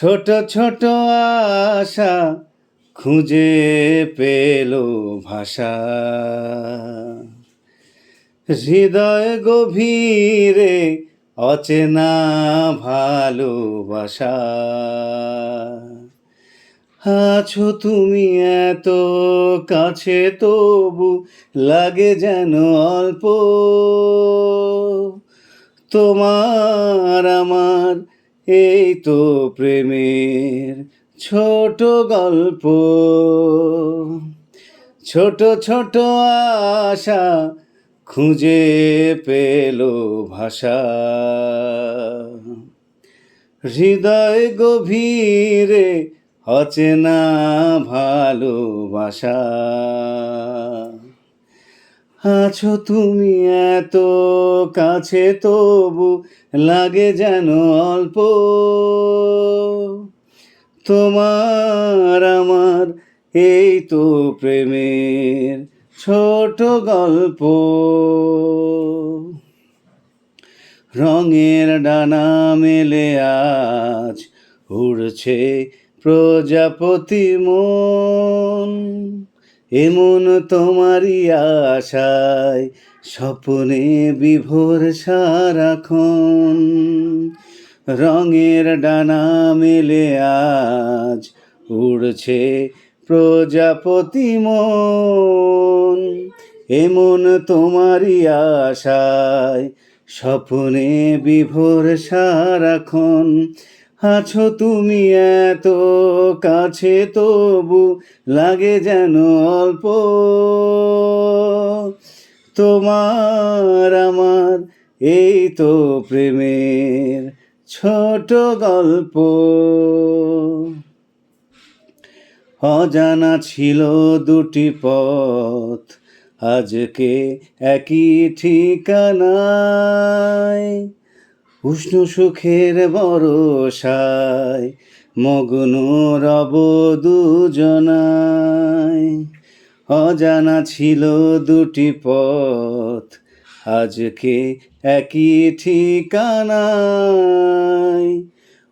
ছোট ছোট আশা খুঁজে পেল ভাষা। হৃদয় গভীরে অচেনা ভালোবাসা। আছো তুমি এত কাছে, তবু লাগে যেন অল্প। তোমার আমার এই তো প্রেমের ছোট গল্প। ছোট ছোট আশা খুঁজে পেল ভাষা। হৃদয় গভীরে অচেনা ভালোবাসা। আছো তুমি এত কাছে তবু লাগে যেন অল্প। তোমার আমার এই তো প্রেমের ছোট গল্প। রঙের ডানা মেলে আজ উড়ছে প্রজাপতি মন। এমন তোমারই আশায়, স্বপ্নে বিভোর সারাক্ষণ। রঙের ডানা মেলে আজ উড়ছে প্রজাপতি মন। এমন তোমারই আশায়, স্বপ্নে বিভোর সারাক্ষণ। আছো তুমি এত কাছে, তবু লাগে যেন অল্প। তোমার আমার, এই তো প্রেমের ছোট গল্প। অজানা ছিল দুটি পথ, আজকে একই ঠিকানায়। উষ্ণ সুখের বরসায় মগ্ন রব দুজনায়। অজানা ছিল দুটি পথ, আজকে একই ঠিকানায়।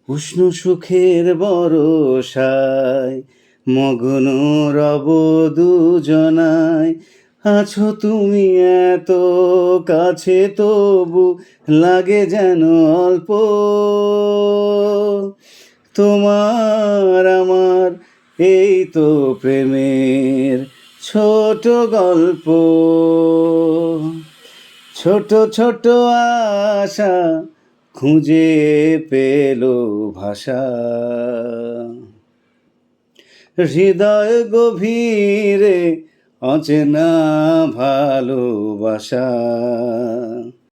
উষ্ণ সুখের বরসায় মগ্ন রব দুজনায়। আছো তুমি এত কাছে, তবু লাগে যেন অল্প। তোমার আমার এই তো প্রেমের ছোট গল্প। ছোট ছোট আশা খুঁজে পেল ভাষা। হৃদয় গভীরে অচেনা ভালোবাসা।